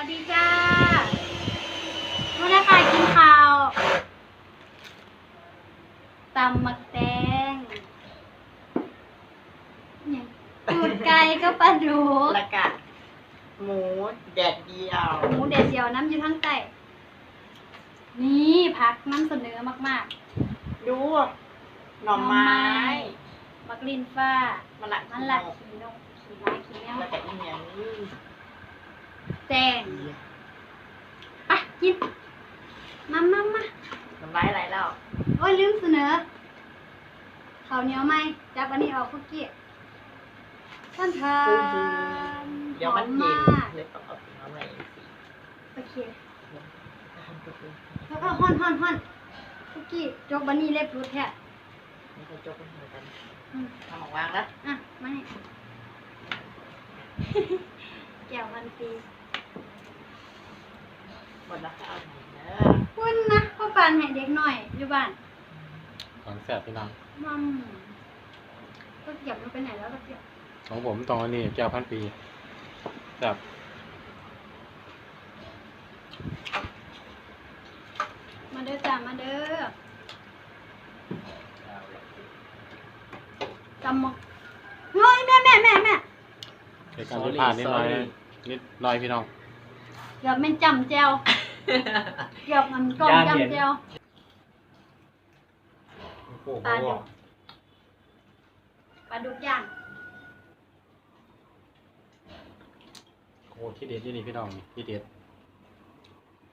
วัสดีจ้าวันนี้ค่ะกินข้าวตำมักแตงเนี่ยตูดไก่ก็ปลาดุกแล้วก็หมูแดดเดียวหมูเด็ดเดียวน้ำอยู่ทั้งใต้นี่พักน้ำเสนอมากดูหน่อไม้ๆมักลินฟ้ามันละมันหลักขีนกขีไม้ขีแมว แล้วก็อีกอย่างนี้ แตงไปกินมามามาน้ำลายไหลแล้วโอ้ยลืมเสนอข้าวเหนียวไหมจับอันนี้ออกคุกกี้ท่านทานเดี๋ยวมันหเย็อนมากเลยต้องเอาถุงเอาไว้สิโอเคทำตัวเองแล้วก็ฮ่อนฮ่อนฮ่อนคุกกี้จกบันนี่เล็บรูดแท้นี่ก็จบกันเหมือนกันอืมทำออกวางแล้วอะมานี่แก้วพันปี หมดแล้วก็เอาไหนเด้อคุณนะพ่อปานให้เด็กหน่อยอยู่บ้านของแสบพี่น้องมัมก็เก็บมันไปไหนแล้วก็เก็บของผมตรงอันนี้แก้วพันปีแบบมาเด้อจ้ามาเด้อจำมกเฮ้ยแม่แม่แม่แม่ในการที่ผ่านนิดหน่อยนะนิดหน่อยพี่น้องเกือบเป็นจำแจว เกือบมันกลมจำแจวโอ้โหปลาดุก ปลาดุกย่างโอ้โหที่เด็ดที่นี่พี่น้องนี่ที่เด็ด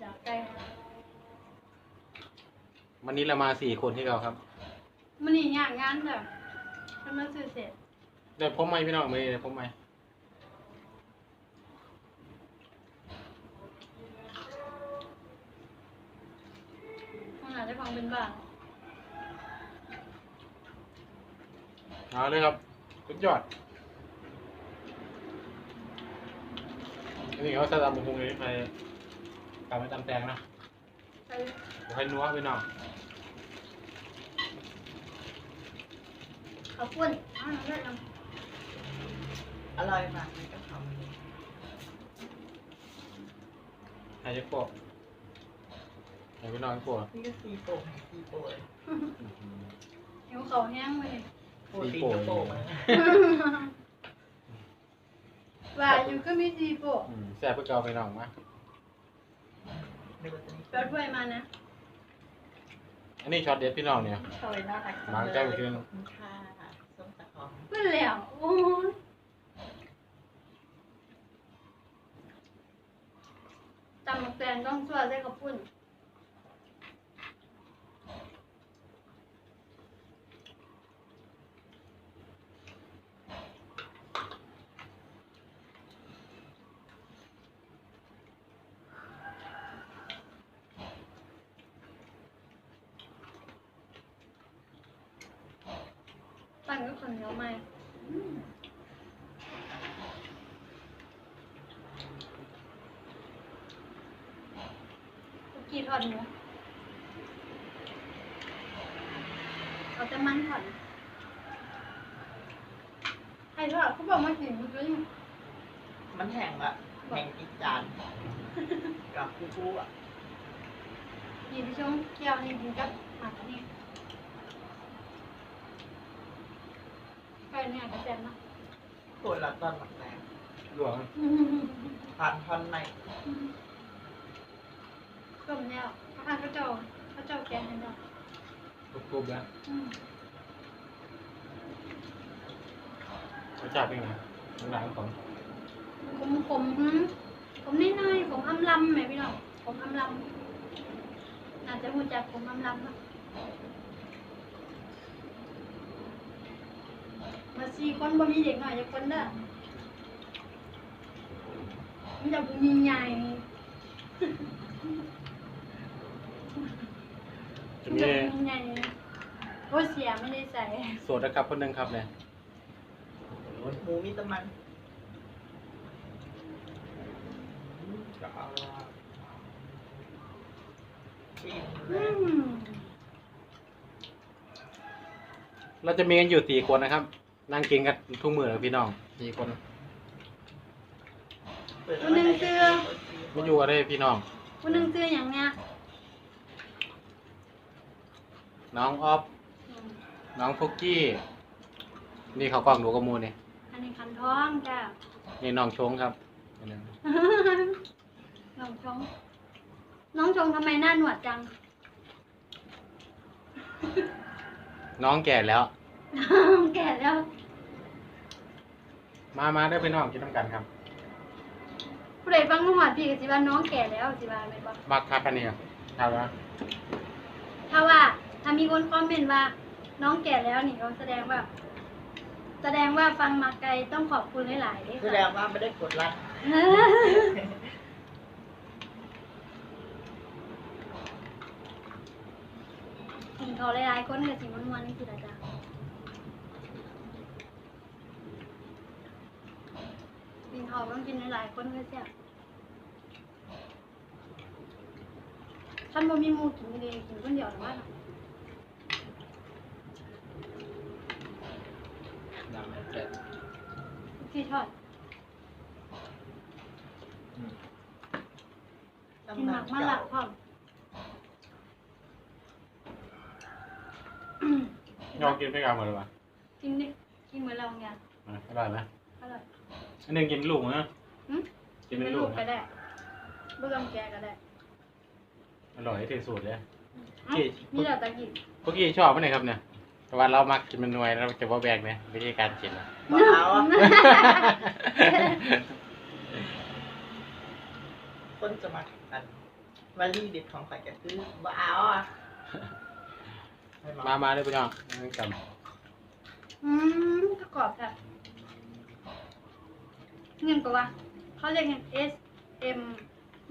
อยากไก่วันนี้เรามาสี่คนที่เราครับมันนี่ย่างงานเถอะทำมาซื้อเสร็จเดี๋ยวผมไหมพี่น้องไม่ได้ผมไหม มันอาจจะฟังเป็นบ้านเอาเลยครับสุดยอดอันนี้เขาจะทำบุ้งนี้ไปกลับไปตำแตงนะใส่ผมให้นัวพี่น้องข้าวปุ้นอ้าวเลิศจังอร่อยมากมันก็ทำให้เจ๊โปะ ให้พี่น้องโปะนี่ก็ซีโป่งซีโป่งหิวเขาวแห้งเลยโป่งซีโป่งเลยว่าอยู่ก็มีซีโปะอืมแซ่บเพื่อเกาพี่น้องมาเดี๋ยวจะนี่แปดถ้วยมานะอันนี้ช็อตเด็ดพี่น้องเนี่ยเข้าไปน่ารักวางแก้วอีกทีนึงขอบคุณค่ะส้มตะกองเพื่อนแล้วโอ้ยตำหมกแตงต้องชั่วใส่ข้าวปุ้นปั่นก็คนเหนียวไหมอืมคุ กกี้ทอดหมูเอาแต่มันทอดนะใครทอดเขาบอกมากินมันก็ยังมันแห้งอะแห้งอีกจานกับคูคูอะกินช่วงเคี่ยวนี่กินกับหมักนี่ไก่เนี่ยกระเซ็นเนาะตัวละต้นหมักแรงหลวงผ่านท่อนใน ต้มแล้วพระเขาเจ้าพระเจ้าแกงให้เนาะกรุบๆแล้วอืมรสชาติเป็นไงน้ำลายของขมขมขมนิดหน่อยขมอำลำไหมพี่น้องขมอำลำน่าจะหูจักขมอำลำเนาะมาสี่คนบ่มีเด็กหน่อยจะคนเด้อมันจะบุญใหญ่ จะ มั นมีจะบุญใหญ่โอ้เสียไม่ได้ใส่โสดนะครับคนหนึ่งครับเนี่ยหมูมีแตะมันก็เอาละชิมเลอืยมเราจะมีกันอยู่สี่คนนะครับ นั่งกินกันทุกมื้อเลยพี่น้องสี่คนเปิดเอาไว้ให้ไม่อยู่กันได้พี่น้องคนหนึงซื้ออย่างเนี้ย น้องออฟอืมน้องฟุกกี้ นี่เขากล้องดูกระมูนี่อันนี้คันท้องจ้านี่น้องชงครับอันนี้น้องชง น้องชงทำไมหน้าหนวดจัง น้องแก่แล้ว แก่แล้ว มามาได้อพี่น้องกินน้ำกันครับผู้ใดฟังหนวดพี่ก็สิว่าน้องแก่แล้วสิว่าไหมนบอกมักคักกันนี่ครับครับว่าถ้าว่า ถ้ามีคนคอมเมนต์ว่าน้องแก่แล้วนี่ก็แสดงว่า แสดงว่าฟังมาไกลต้องขอบคุณหลายๆด้วยแสดงว่าไม่ได้กดไลค์กินเขาหลายๆคนกับสิมันวันนี่คืออะไรจ้ะกินเขาต้องกินหลายๆคนก็เสียฉันบ่มีหมูกินเลยกินคนเดียวหรือว่าดังแก่ ที่ทอดกินหมักมะละพร้อมน้องกินไม่กล้าหมดเลยวะกินนี่กินเหมือนเราเนี่ยอะอร่อยไหมอร่อยอันหนึงกินเป็นลูกนะหึกินเป็นลูกก็นะได้เบื่อมแกก็ได้อร่อยที่สุดเลยเอ้ามีแต่ตะกินพวกกี้ชอบไหมเนี่ยครับเนี่ย แต่ว่าเรามักกินมันนวยเราจะว่าแบกไหมวิธีการกินอะ บ่เอาอะคนจะมาอันวาลีเด็ดของข่อยก็คือบ่เอาอะให้มามาเลยพี่น้องนั่งกันอืมประกอบค่ะเงินก็ว่าเขาเรียกเงิน S M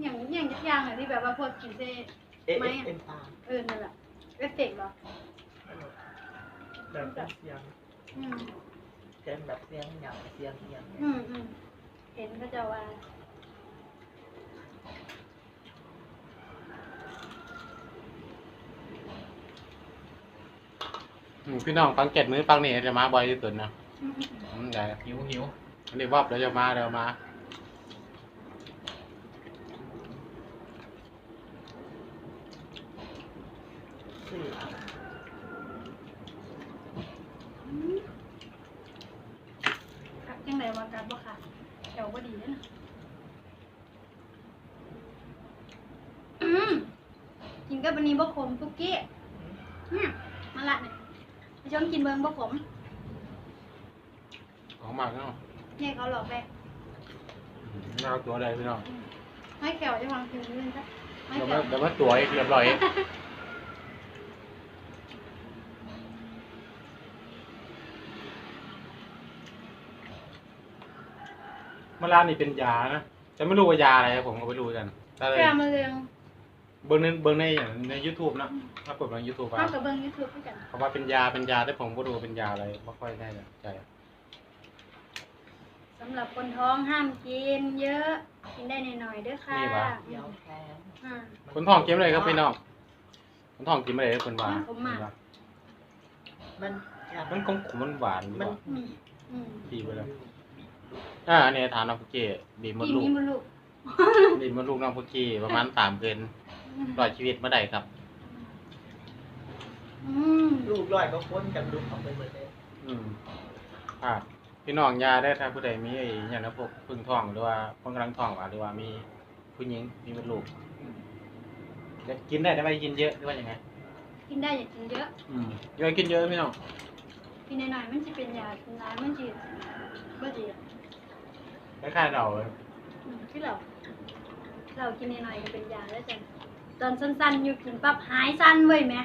อย่างอย่างอย่างอะที่แบบว่าพวกกินเซเอ๊ะไม่เอ๊ะอะเป็นตาเออนั่นแหละเอฟเฟกต์เหรอ แบบเป็นเสียงอืมเป็นแบบเสียงหยังเสียงเอียงเนี่ยอืมอืมเห็นก็จะว่าอืมพี่น้องฟังเจ็ดมือฟังนี่จะมาบ่อยที่สุดนะอืมอืมอืมได้หิวหิวอันนี้วับเดี๋ยวจะมาเดี๋ยวมา สื่อ อืมครับยังไงว่ากันบ่ค่ะแถวบ่ดีเลยนะอืม กินกับอันนี้บ่ขมทุกกี้อืมมาละเนี่ยไปชมกินเบิ่งบ่ขมของมากเนาะเนี่ยเขาหลอกได้อืมเราตัวใดพี่น้องให้แขวจะวางกินเรื่องซะให้เดี๋ยวแขมาวเดี๋ยวมาตัวอีกเรียบร้อยอีกมะลานี่เป็นยานะแต่ไม่รู้ว่ายาอะไรผมก็ไม่รู้กันแต่เลยแก้มะเร็ง เบิ้งในเบิ้งในอย่างในยูทูบนะถ้ากดในยูทูบเข้ากับเบิ่ง YouTube ด้วยกันเขาว่าเป็นยาเป็นยาแต่ผมก็ดูว่าเป็นยาอะไรไม่ค่อยแน่ใจสำหรับคนท้องห้ามกินเยอะ กินได้หน่อยๆเด้วยค่ะเดียวแค่นอ่า คนท้องกินอะไรครับพี่น้องคนท้องกินอะไรคนหวานผมมากมันอยากมันคงขมมันหวานดีมันกว่าอืมอืมดีไปเลยอ่าอันนี้ทานน้องพุกกี้บีบมดกินลูก นี่มันลูกบีบมดลูกน้องพุกกี้ประมาณสามเกิน รอดชีวิตเมื่อใดครับ อืมลูกร้อยก็พ้นกันลูกออกไปหมดเลยอืมอ่าพี่น้องยาได้ถ้าผู้ใดมีไอ้อย่างนั้นพวกพึ่งท้องหรือว่าคนกำลังท้องอะหรือว่ามีผู้หญิงมีมดลูกจะกินได้แต่ไม่กินเยอะหรือว่ายังไงกินได้อย่ากินเยอะ อืมอย่ากินเยอะพี่น้องกินหน่อยๆมันจะเป็นยากินร้ายมันจะบ่ดีอะคล้ายๆเราอืมที่เรา เรากินหน่อยๆก็เป็นยาแล้วจ้ะ ตอนสั้นๆ อยู่กินปั๊บหายสั้นเว้ยแม่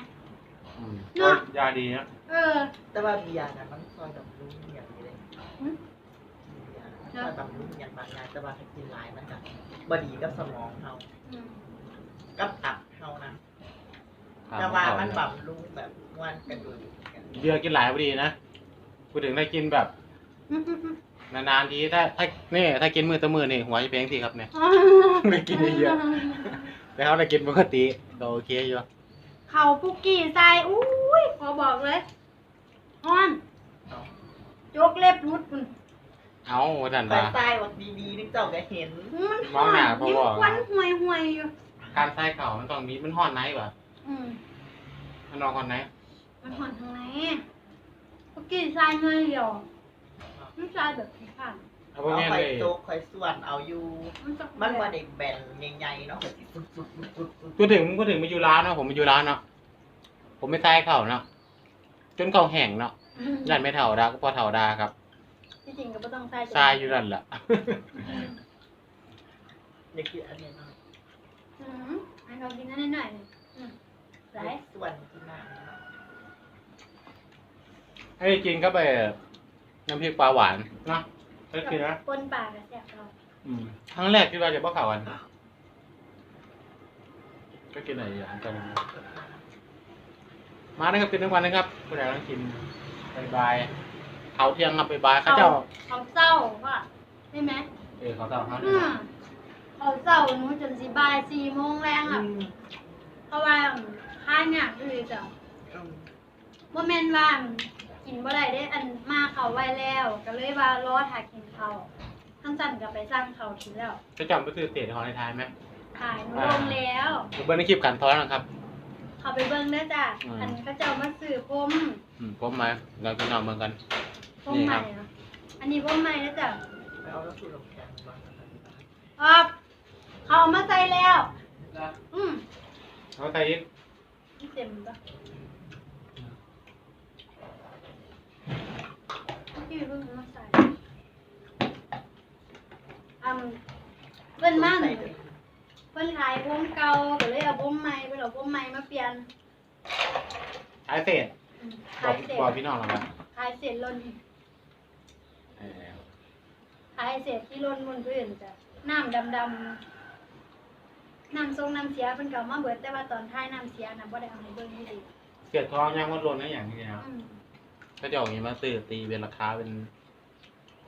อืมเนาะยาดีนะเออ แต่ว่ามียานะมันซอยแบบรู้อย่างนี้เลยอืมมียาซอยแบบรู้อย่างบางอย่างแต่ว่าถ้ากินหลายมันก็บดีกับสมองเฮาอืมกับตับเฮานะแต่ว่ามันบำรุงแบบวันกระดูกกันเบียร์กินหลายพอดีนะพูดถึงได้กินแบบอืมอืมอืมนานๆทีถ้าถ้านี่ถ้ากินมือต่อมือนี่หัวจะเพลงสิครับเนี่ยไม่กินเยอะ แต่เขาได้กินปกติก็โอเคอยู่เขาปุกกี้ใส่อุ้ยขอบอกเลยฮอนเอาโจกเล็บรุดคุณเอาดันคอยดาใส่วักดีๆนึกเจ้าก็เห็น มันมองหน้าเพราะยิ่งว่าควันห่วยห่วยๆอยู่การใส่เข่ามันต้องมีมันห่อนไหนวะอืมมันนอนห่อนไหนมันห่อนทางไหนเมื่อกี้ทรายเงยเดียวมันทรายแบบผิวผ่าน เอาพวกเอานี้คอเลยยโจกคอยส่วนเอาอยู่ มันจะมันว่าเด็กแบนใหญ่ๆเนาะคอยสิสุดๆๆกูถึงกูถึงมาอยู่ร้านเนาะผมมาอยู่ร้านเนาะผมไม่ใส่เข่าเนาะจนเข่าแห้งเนาะอืมยันไม่เท่าดาก็พอเท่าดาครับที่จริงก็ไม่ต้องทรายทรายอยู่นั่นแหละอืมๆอย่าคิดอันนี้เนาะอืมให้เรากินนั่นหน่อยหนึ่งอืมไหลส่วนที่หน้าเนาะให้กินก็ไปน้ำพริกปลาหวานเนาะ ก็คือนะปนปลากระแสบเราอืมครั้งแรกที่เราจะบ้าข่าวกัน ก็กินอะไรอย่างกันมานะครับกินทุกวันนะครับคุณยายต้องกินบายบายเขาเที่ยงครับบายบายเข้าเจ้าเขาเศร้าว่าใช่ไหมเออเขาเจ้าเขาอืมเขาเศร้าหนูจนสิบายสี่โมงแรงอะเพราะว่าค่าเนี่ยคือจะอืมโมเมนต์ว่ากินบ่ได้ได้อันมาเขาไว้แล้ว ก็เลยว่ารอถ่ายกิน เขาทั้งจันก็ไปสร้างเขากินแล้วจะจำก็คือเตะของในไทยไหมถ่ายหนูลงแล้วดูเบิ้ลในคลิปกันท้อนนะครับ เขาไปเบิ่งได้อจ้ะอืม อันเขาเจ้ามาซื้อพรมอืมผมมาเราไปนอนเมืองกัน พรมใหม่นะอันนี้พรมใหม่นะจ้ะไปเอาแล้วสูดลมแข็งมาออกเขาเอามาใส่แล้วอืมเขาใส่อีกนี่เต็มปะพี่เพิ่งเอามาใส่อืม เพิ่นมั่นใส่เลยเพิ่นขายพรมเก่าก็เลยเอาพรมใหม่เพิ่นเอาพรมใหม่มาเปลี่ยนขายเศษอืมบอขากยเสร็จบอกพี่น้องเราครับขายเสร็จลนเออขายเสร็จที่ลนบนพื้นจ้ะน้ำดำๆน้ำทรงน้ำเสียเพิ่นก็เอามาเบิดแต่ว่าตอนท้ายน้ำเสียน่ะบ่ได้เอาให้เบิ่งให้ดีเสียดทองย่างมดลนนั่นอย่างนี้นะครับอืม ก็จะออกอย่างนี้มาซื้อตีเป็นราคาเป็น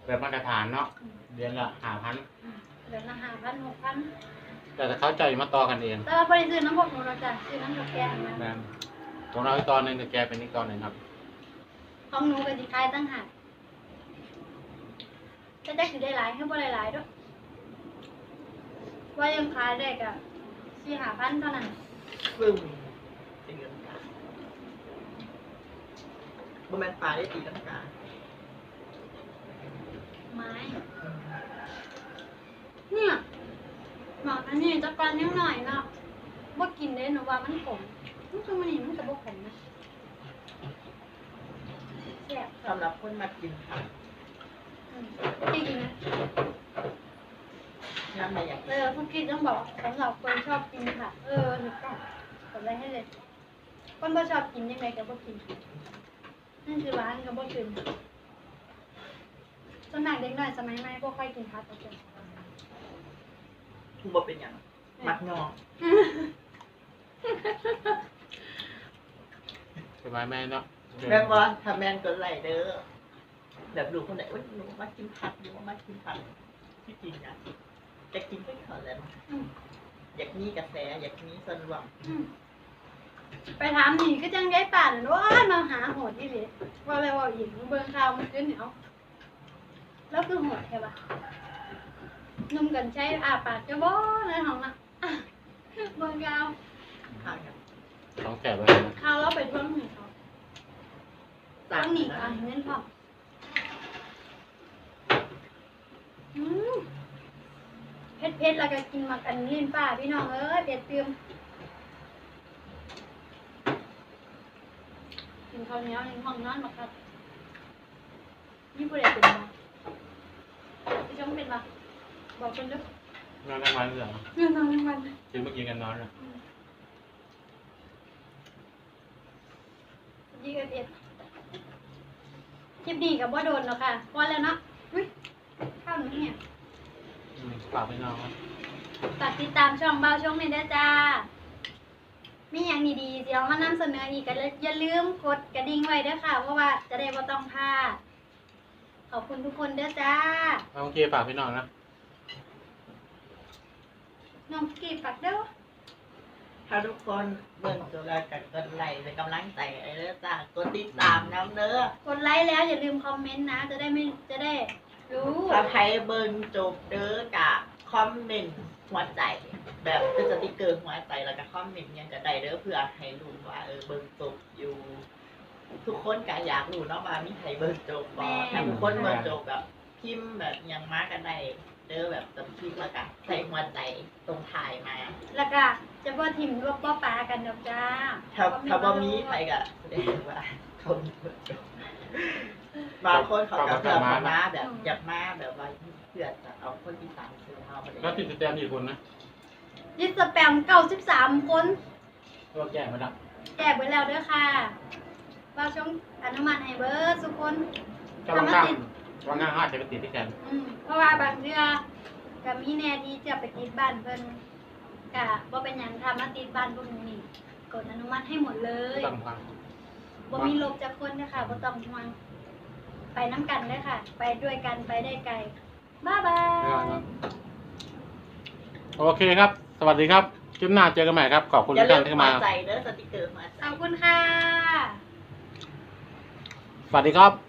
แบบมาตรฐานเนาะอืมเดือนละห้าพันอืมเดือนละ5,000 6,000แต่ถ้าเขาจ่ายมาต่อกันเองแต่ว่าบ่ได้ซื้อน้ำพวกหนูหรอกจ้ะซื้อน้ำกับแกงนะนะของเราอีกตอนหนึ่งแต่แกเป็นอีกตอนหนึ่งครับของหนูก็สิขายตั้งหากแต่จักสิได้หลายให้บ่ได้หลายเด้อว่ายังขายได้ก็4-5,000เท่านั้นปึ้มเป็นเงินกาบ่แม่นปลาได้ตีลังกา ไม้ เนี่ยหมากอันนี้จะกรอนยังหน่อยเนาะบ่กินได้หนูว่ามันขมมันคือมันนี่มันจะบ่ขมนะแซ่บสำหรับคนมากินผักอืมจริงๆนะน้ำอะไรอย่างเออพวกกินต้องบอกสำหรับคนชอบกินค่ะ เออถูกต้องกดไว้ให้เลยคนบ่ชอบกินยังไงก็บ่กินนั่นคือร้านก็บ่กิน สวนมัครเด็กน้อยสมัยใหม่บ่ค่อยกินผักกันจ้ะทุกบ่เป็นอย่างมักงอสบายไหมเนาะแม่นว่าถ้าแม่นก็ไหลเด้อแบบดูคนไหนว่าหนูมากินผักหนูมากินผักที่จริงอะจะกินไม่ขอแล้วอืมอยากมีกระแสอยากมีส่วนรวมอืมไปถามหนีก็จังย้ายป่านว่ามาหาโหดที่เลยว่าอะไรว่าอีกเบิ่งข่าวมันขึ้นเหนียว แล้วคือโหดใช่ปะนุ่มกันใช้อาปากจะบ่ในห้องน่ะอะเบิ่งข่าวข้างกันต้องแกะไว้นะข่าวเราไปท่วงหนีเขาต่าต้องงหนีนะอะเงินพออืมเผ็ดเผ็ดๆแล้วก็กินมากันลิ้นป้าพี่น้องเอ้ยเผ็ดเติมกินข้าวเหนียวในห้องนอนมาครับนี่ผู้ใดเป็นบ้างพี่ชมเป็นบ้างบอกคนด้วยนอนทั้งวันเลยเหรอเรื่องนอนทั้งวันกินเมื่อกี้กันนอนเลยยี่สิบเอ็ดคลิปนี้กับว่าโดนแล้วค่ะพอแล้วเนาะอุ้ยข้าวหนูเนี่ย อืมฝากพี่น้องครับฝากติดตามช่องเบาช่องนี้ด้วยจ้า มีอย่างดีๆเดี๋ยวมานำเสนออีกกันเลยอย่าลืมกดกระดิ่งไว้ด้วยค่ะ เพราะว่าจะได้ไม่ต้องพลาด ขอบคุณทุกคนด้วยจ้าเอาโอเคฝากพี่น้องนะน้องกีฝากเด้อ ถ้าทุกคนเบิ่งตัวเราจากกดไลค์เป็นกำลังใจไอ้เด้อจ้ากดติดตามน้ำเด้อกดไลค์แล้วอย่าลืมคอมเมนต์นะ จะได้ไม่จะได้รู้ถ้าใครเบิ่งจบเด้อกะคอมเมนต์หัวใจ แบบเป็นสติกเกอร์หัวใจแล้วก็คอมเมนต์หยังก็ได้เด้อเพื่อให้รู้ว่าเออเบิ่งจบอยู่ ทุกคนก็อยากรู้เนาะว่ามีใครเบิ่งจบบ่ถ้าทุกคนเบิ่งจบแบบพิมพ์แบบหยังมากันได้เด้อแบบจำคลิปแล้วก็ใส่หัวใจตรงถ่ายมา แล้วก็จะบ่ทิมรวบบ่ปลากันดอกจ้าถ้าถ้าบ่มีใครก็แสดงว่าเขามีเบิ่งจบบางคนเขาก็เพื่อมามาแบบอยากมาแบบว่าเพื่อจะเอาคนที่ตามซื้อมาบ่ได้ก็ติดสแตมป์อีกคนนะยิสแปมเก้าสิบสามคนตัวแก้มาดับ แจกไว้แล้วเด้อค่ะ ว่าช่วงอนุมัติให้เบิร์ดทุกคนก็วางข้างวางข้างห้าจะไปติดที่แขนอืมเพราะว่าบางเทื่อก็มีแน่ที่จะไปติดบ้านเพิ่นกะบ่เป็นหยังทำมาติดบ้านพวกหนูนี่กดอนุมัติให้หมดเลยต้องฟังบ่มีลบจากคนนะคะบ่ต้องห่วงไปน้ำกันเลยค่ะ ไปด้วยกันไปได้ไกลบ๊ายบาย โอเคครับ สวัสดีครับคลิปหน้าเจอกันใหม่ครับ ขอบคุณอย่าทุกลืท่ามนที่หัวมาใจเด้อสติกเกอร์หัวใจ ขอบคุณค่ะ สวัสดีครับ